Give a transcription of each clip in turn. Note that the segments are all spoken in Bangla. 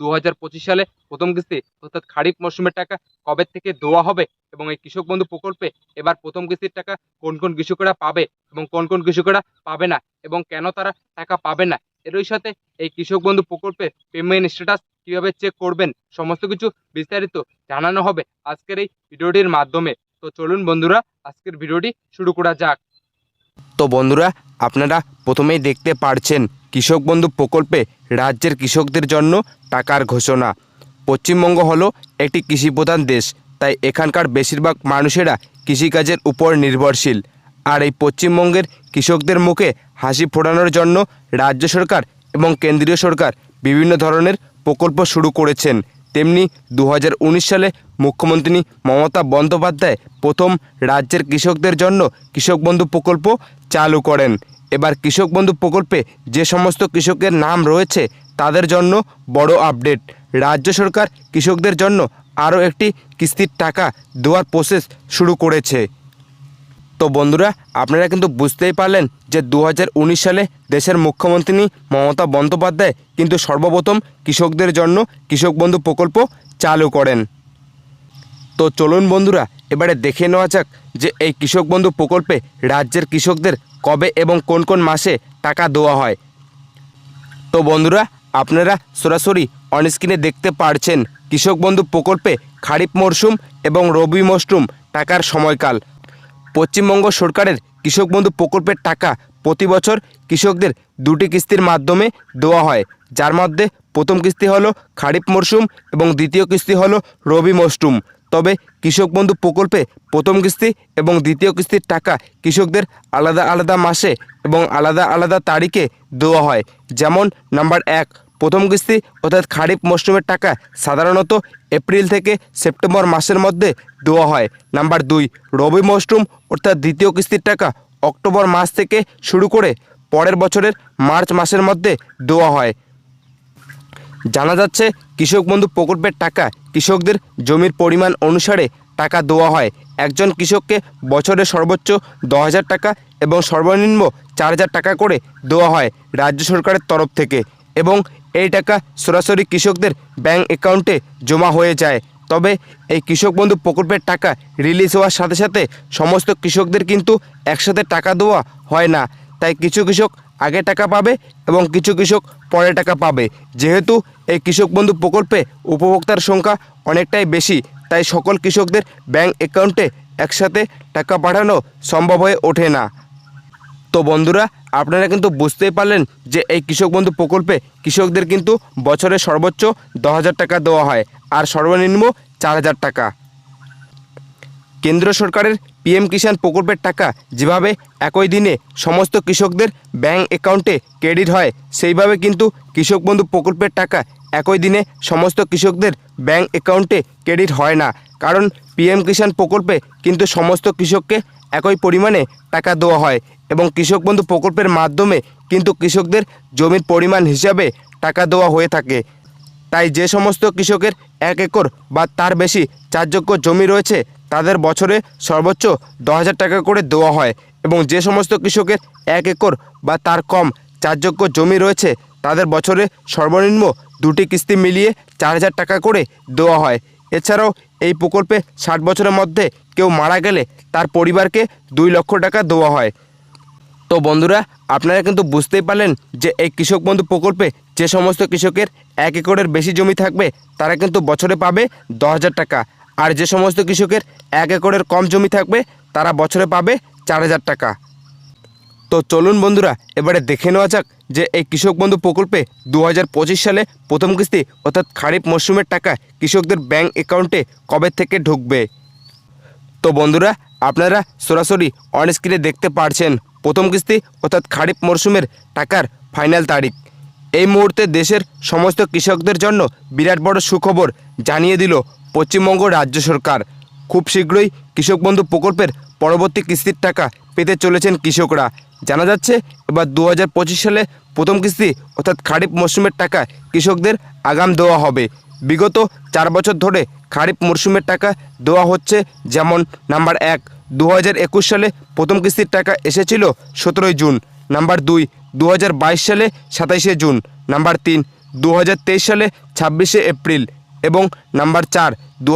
দু হাজার পঁচিশ সালে প্রথম কিস্তি, অর্থাৎ খারিফ মরশুমের টাকা কবে থেকে দেওয়া হবে এবং এই কৃষক বন্ধু প্রকল্পে এবার প্রথম কিস্তির টাকা কোন কোন কৃষকেরা পাবে এবং কোন কোন কৃষকেরা পাবে না এবং কেন তারা টাকা পাবে না? এরই সাথে এই কৃষক বন্ধু প্রকল্পের পেমেন্ট স্ট্যাটাস কীভাবে চেক করবেন সমস্ত কিছু বিস্তারিত জানানো হবে আজকের এই ভিডিওটির মাধ্যমে। তো চলুন বন্ধুরা, আজকের ভিডিওটি শুরু করা যাক। তো বন্ধুরা, আপনারা প্রথমেই দেখতে পারছেন কৃষক বন্ধু প্রকল্পে রাজ্যের কৃষকদের জন্য টাকার ঘোষণা। পশ্চিমবঙ্গ হলো একটি কৃষিপ্রধান দেশ, তাই এখানকার বেশিরভাগ মানুষেরা কৃষিকাজের উপর নির্ভরশীল। আর এই পশ্চিমবঙ্গের কৃষকদের মুখে হাসি ফোটানোর জন্য রাজ্য সরকার এবং কেন্দ্রীয় সরকার বিভিন্ন ধরনের প্রকল্প শুরু করেছেন। তেমনি দু হাজার উনিশ সালে মুখ্যমন্ত্রী মমতা বন্দ্যোপাধ্যায় প্রথম রাজ্যের কৃষকদের জন্য কৃষক বন্ধু প্রকল্প চালু করেন। এবার কৃষক বন্ধু প্রকল্পে যে সমস্ত কৃষকের নাম রয়েছে, তাদের জন্য বড় আপডেট। রাজ্য সরকার কৃষকদের জন্য আরও একটি কিস্তির টাকা দেওয়ার প্রসেস শুরু করেছে। তো বন্ধুরা, আপনারা কিন্তু বুঝতেই পারলেন যে দু হাজার উনিশ সালে দেশের মুখ্যমন্ত্রী মমতা বন্দ্যোপাধ্যায় কিন্তু সর্বপ্রথম কৃষকদের জন্য কৃষক বন্ধু প্রকল্প চালু করেন। তো চলুন বন্ধুরা এবারে দেখে নেওয়া যাক যে এই কৃষক বন্ধু প্রকল্পে রাজ্যের কৃষকদের কবে এবং কোন কোন মাসে টাকা দেওয়া হয়। তো বন্ধুরা, আপনারা সরাসরি অনস্ক্রিনে দেখতে পারছেন কৃষক বন্ধু প্রকল্পে খারিফ মরশুম এবং রবি মরশুম টাকার সময়কাল। পশ্চিমবঙ্গ সরকারের কৃষক বন্ধু প্রকল্পের টাকা প্রতি বছর কৃষকদের দুটি কিস্তির মাধ্যমে দেওয়া হয়। যার মধ্যে প্রথম কিস্তি হলো খারিফ মরশুম এবং দ্বিতীয় কিস্তি হলো রবি মরশুম তবে কৃষক বন্ধু প্রকল্পে প্রথম কিস্তি এবং দ্বিতীয় কিস্তির টাকা কৃষকদের আলাদা আলাদা মাসে এবং আলাদা আলাদা তারিখে দেওয়া হয়। যেমন নাম্বার এক, প্রথম কিস্তি অর্থাৎ খারিফ মরশুমের টাকা সাধারণত এপ্রিল থেকে সেপ্টেম্বর মাসের মধ্যে দেওয়া হয়। নাম্বার দুই, রবি মরশুম অর্থাৎ দ্বিতীয় কিস্তির টাকা অক্টোবর মাস থেকে শুরু করে পরের বছরের মার্চ মাসের মধ্যে দেওয়া হয়। জানা যাচ্ছে কৃষক বন্ধু প্রকল্পের টাকা কৃষকদের জমির পরিমাণ অনুসারে টাকা দেওয়া হয়। একজন কৃষককে বছরে সর্বোচ্চ দশ হাজার টাকা এবং সর্বনিম্ন চার হাজার টাকা করে দেওয়া হয় রাজ্য সরকারের তরফ থেকে এবং এই টাকা সরাসরি কৃষকদের ব্যাংক অ্যাকাউন্টে জমা হয়ে যায়। তবে এই কৃষক বন্ধু প্রকল্পের টাকা রিলিজ হওয়ার সাথে সাথে সমস্ত কৃষকদের কিন্তু একসাথে টাকা দেওয়া হয় না। তাই কিছু কৃষক আগে টাকা পাবে এবং কিছু কৃষক পরে টাকা পাবে। যেহেতু এই কৃষক বন্ধু প্রকল্পে উপভোক্তার সংখ্যা অনেকটাই বেশি, তাই সকল কৃষকদের ব্যাংক অ্যাকাউন্টে একসাথে টাকা পাঠানো সম্ভব হয়ে ওঠে না। তো বন্ধুরা, আপনারা কিন্তু বুঝতেই পারলেন যে এই কৃষক বন্ধু প্রকল্পে কৃষকদের কিন্তু বছরে সর্বোচ্চ দশ টাকা দেওয়া হয়, আর সর্বনিম্ন চার হাজার টাকা। কেন্দ্র সরকারের পিএম কিষাণ প্রকল্পের টাকা যেভাবে একই দিনে সমস্ত কৃষকদের ব্যাংক অ্যাকাউন্টে ক্রেডিট হয়, সেইভাবে কিন্তু কৃষক বন্ধু প্রকল্পের টাকা একই দিনে সমস্ত কৃষকদের ব্যাংক অ্যাকাউন্টে ক্রেডিট হয় না। কারণ পিএম কিষাণ প্রকল্পে কিন্তু সমস্ত কৃষককে একই পরিমাণে টাকা দেওয়া হয় এবং কৃষক বন্ধু প্রকল্পের মাধ্যমে কিন্তু কৃষকদের জমির পরিমাণ হিসাবে টাকা দেওয়া হয়ে থাকে। তাই যে সমস্ত কৃষকের এক একর বা তার বেশি চারযোগ্য জমি রয়েছে তাদের বছরে সর্বোচ্চ দশ টাকা করে দেওয়া হয় এবং যে সমস্ত কৃষকের এক একর বা তার কম চারযোগ্য জমি রয়েছে, তাদের বছরে সর্বনিম্ন দুটি কিস্তি মিলিয়ে চার হাজার টাকা করে দেওয়া হয়। এছাড়াও এই প্রকল্পে ষাট বছরের মধ্যে কেউ মারা গেলে তার পরিবারকে দুই লক্ষ টাকা দেওয়া হয়। তো বন্ধুরা, আপনারা কিন্তু বুঝতেই পারলেন যে এই কৃষক বন্ধু প্রকল্পে যে সমস্ত কৃষকের এক একরের বেশি জমি থাকবে, তারা কিন্তু বছরে পাবে দশ টাকা। আর যে সমস্ত কৃষকের এক একরের কম জমি থাকবে, তারা বছরে পাবে চার হাজার টাকা। তো চলুন বন্ধুরা, এবারে দেখে নেওয়া যাক যে এই কৃষক বন্ধু প্রকল্পে দু হাজার পঁচিশ সালে প্রথম কিস্তি অর্থাৎ খারিফ মরশুমের টাকা কৃষকদের ব্যাংক অ্যাকাউন্টে কবে থেকে ঢুকবে? তো বন্ধুরা, আপনারা সরাসরি অন স্ক্রিনে দেখতে পারছেন প্রথম কিস্তি অর্থাৎ খারিফ মরশুমের টাকার ফাইনাল তারিখ। এই মুহূর্তে দেশের সমস্ত কৃষকদের জন্য বিরাট বড় সুখবর জানিয়ে দিল পশ্চিমবঙ্গ রাজ্য সরকার। খুব শীঘ্রই কৃষক বন্ধু প্রকল্পের পরবর্তী কিস্তির টাকা পেতে চলেছেন কৃষকরা। জানা যাচ্ছে, এবার দু হাজার পঁচিশ সালে প্রথম কিস্তি অর্থাৎ খারিফ মরশুমের টাকা কৃষকদের আগাম দেওয়া হবে। বিগত চার বছর ধরে খারিফ মরশুমের টাকা দেওয়া হচ্ছে যেমন নাম্বার এক দু সালে প্রথম কিস্তির টাকা এসেছিল সতেরোই জুন। নাম্বার দুই দু সালে সাতাইশে জুন। নাম্বার তিন দু সালে ছাব্বিশে এপ্রিল। এবং নাম্বার চার দু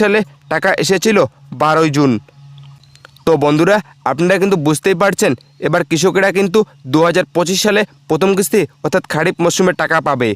সালে টাকা এসেছিল বারোই জুন। তো বন্ধুরা, আপনারা কিন্তু বুঝতেই পারছেন, এবার কৃষকেরা কিন্তু দু হাজার পঁচিশ সালে প্রথম কিস্তি অর্থাৎ খারিফ মরশুমের টাকা পাবে।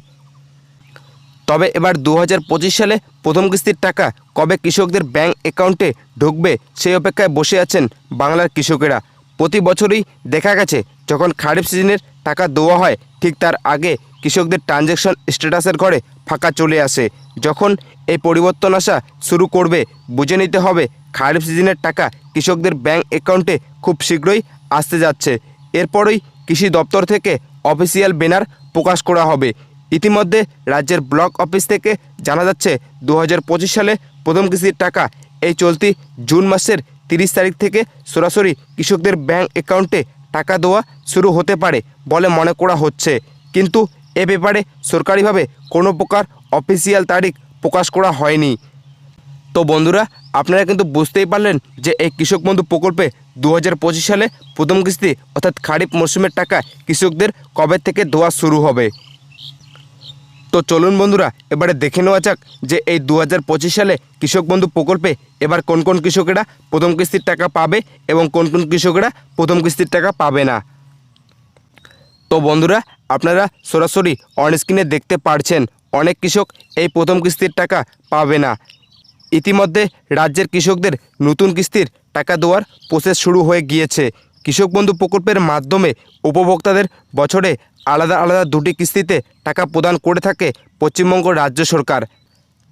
তবে এবার দু হাজার পঁচিশ সালে প্রথম কিস্তির টাকা কবে কৃষকদের ব্যাংক অ্যাকাউন্টে ঢুকবে, সেই অপেক্ষায় বসে আছেন বাংলার কৃষকেরা। প্রতি বছরই দেখা গেছে, যখন খারিফ সিজনের টাকা দেওয়া হয়, ঠিক তার আগে কৃষকদের ট্রানজ্যাকশন স্ট্যাটাসের ঘরে ফাঁকা চলে আসে। যখন এই পরিবর্তন আসা শুরু করবে, বুঝে নিতে হবে খারিফ সিজনের টাকা কৃষকদের ব্যাংক অ্যাকাউন্টে খুব শীঘ্রই আসতে যাচ্ছে। এরপরই কৃষি দপ্তর থেকে অফিসিয়াল ব্যানার প্রকাশ করা হবে। ইতিমধ্যে রাজ্যের ব্লক অফিস থেকে জানা যাচ্ছে দু হাজার পঁচিশ সালে প্রথম কিস্তির টাকা এই চলতি জুন মাসের তিরিশ তারিখ থেকে সরাসরি কৃষকদের ব্যাংক অ্যাকাউন্টে টাকা দেওয়া শুরু হতে পারে বলে মনে করা হচ্ছে। কিন্তু এ ব্যাপারে সরকারিভাবে কোনো প্রকার অফিসিয়াল তারিখ প্রকাশ করা হয়নি। তো বন্ধুরা, আপনারা কিন্তু বুঝতেই পারলেন যে এই কৃষক বন্ধু প্রকল্পে দু হাজার পঁচিশ সালে প্রথম কিস্তি অর্থাৎ খারিফ মরশুমের টাকা কৃষকদের কবে থেকে দেওয়া শুরু হবে? তো চলুন বন্ধুরা, এবারে দেখে নেওয়া যাক যে এই দু হাজার পঁচিশ সালে কৃষক বন্ধু প্রকল্পে এবার কোন কোন কৃষকেরা প্রথম কিস্তির টাকা পাবে এবং কোন কোন কৃষকেরা প্রথম কিস্তির টাকা পাবে না। তো বন্ধুরা, আপনারা সরাসরি অন স্ক্রিনে দেখতে পারছেন, অনেক কৃষক এই প্রথম কিস্তির টাকা পাবে না। ইতিমধ্যে রাজ্যের কৃষকদের নতুন কিস্তির টাকা দেওয়ার প্রসেস শুরু হয়ে গিয়েছে। কৃষক বন্ধু প্রকল্পের মাধ্যমে উপভোক্তাদের বছরে আলাদা আলাদা দুটি কিস্তিতে টাকা প্রদান করে থাকে পশ্চিমবঙ্গ রাজ্য সরকার।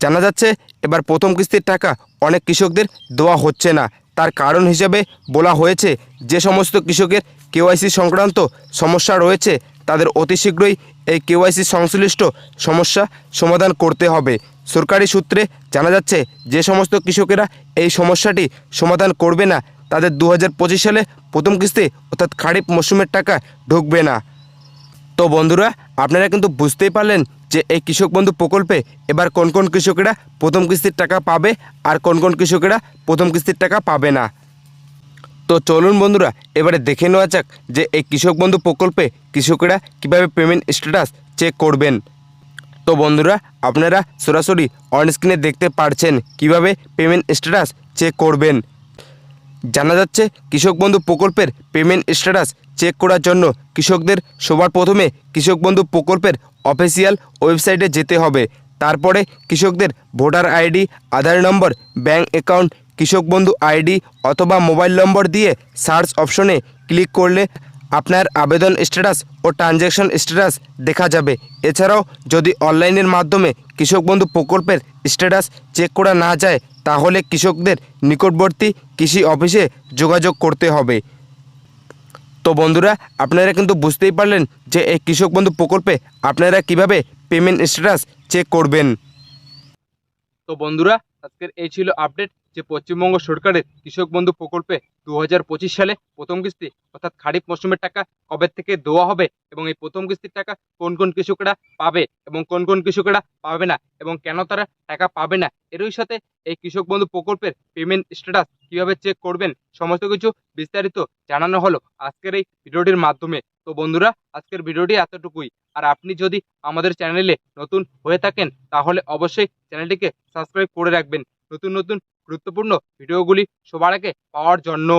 জানা যাচ্ছে, এবার প্রথম কিস্তির টাকা অনেক কৃষকদের দেওয়া হচ্ছে না। তার কারণ হিসেবে বলা হয়েছে, যে সমস্ত কৃষকের কেওয়াইসি সংক্রান্ত সমস্যা রয়েছে, তাদের অতি শীঘ্রই এই কেওয়াইসি সংশ্লিষ্ট সমস্যা সমাধান করতে হবে। সরকারি সূত্রে জানা যাচ্ছে, যে সমস্ত কৃষকেরা এই সমস্যাটি সমাধান করবে না, তাদের দু হাজার পঁচিশ সালে প্রথম কিস্তি অর্থাৎ খারিফ মরশুমের টাকা ঢুকবে না। তো বন্ধুরা, আপনারা কিন্তু বুঝতেই পারলেন যে এই কৃষক বন্ধু প্রকল্পে এবার কোন কোন কৃষকেরা প্রথম কিস্তির টাকা পাবে আর কোন কোন কৃষকেরা প্রথম কিস্তির টাকা পাবে না। তো চলুন বন্ধুরা, এবারে দেখে নেওয়া যাক যে এই কৃষক বন্ধু প্রকল্পে কৃষকেরা কীভাবে পেমেন্ট স্ট্যাটাস চেক করবেন। তো বন্ধুরা, আপনারা সরাসরি অন স্ক্রিনে দেখতে পারছেন কীভাবে পেমেন্ট স্ট্যাটাস চেক করবেন। জানা যাচ্ছে, কৃষক বন্ধু প্রকল্পের পেমেন্ট স্ট্যাটাস চেক করার জন্য কৃষকদের সবার প্রথমে কৃষক বন্ধু প্রকল্পের অফিসিয়াল ওয়েবসাইটে যেতে হবে। তারপরে কৃষকদের voter ID, Aadhaar number bank account Krishak Bandhu ID অথবা মোবাইল নম্বর দিয়ে সার্চ অপশনে ক্লিক করলে আপনার আবেদন স্ট্যাটাস ও ট্রানজ্যাকশন স্ট্যাটাস দেখা যাবে। এছাড়াও, যদি অনলাইনের মাধ্যমে কৃষক বন্ধু প্রকল্পের স্ট্যাটাস চেক করা না যায়, তাহলে কৃষকদের নিকটবর্তী কৃষি অফিসে যোগাযোগ করতে হবে। তো বন্ধুরা, আপনারা কিন্তু বুঝতেই পারলেন যে এই কৃষক বন্ধু প্রকল্পে আপনারা কীভাবে পেমেন্ট স্ট্যাটাস চেক করবেন। তো বন্ধুরা, আজকের এই ছিল আপডেট। যে পশ্চিমবঙ্গ সরকারের কৃষক বন্ধু প্রকল্পে দু হাজার পঁচিশ সালে প্রথম কিস্তি, অর্থাৎ খারিফ মৌসুমের টাকা কবে থেকে দেওয়া হবে এবং এই প্রথম কিস্তির টাকা কোন কোন কৃষকরা পাবে এবং কোন কোন কৃষকরা পাবে না এবং কেন তারা টাকা পাবে না, এরই সাথে এই কৃষক বন্ধু প্রকল্পের পেমেন্ট স্ট্যাটাস কীভাবে চেক করবেন, সমস্ত কিছু বিস্তারিত জানানো হলো আজকের এই ভিডিওটির মাধ্যমে। তো বন্ধুরা, আজকের ভিডিওটি এতটুকুই। আর আপনি যদি আমাদের চ্যানেলে নতুন হয়ে থাকেন, তাহলে অবশ্যই চ্যানেলটিকে সাবস্ক্রাইব করে রাখবেন। নতুন নতুন গুরুত্বপূর্ণ ভিডিওগুলি সবার আগে পাওয়ার জন্য।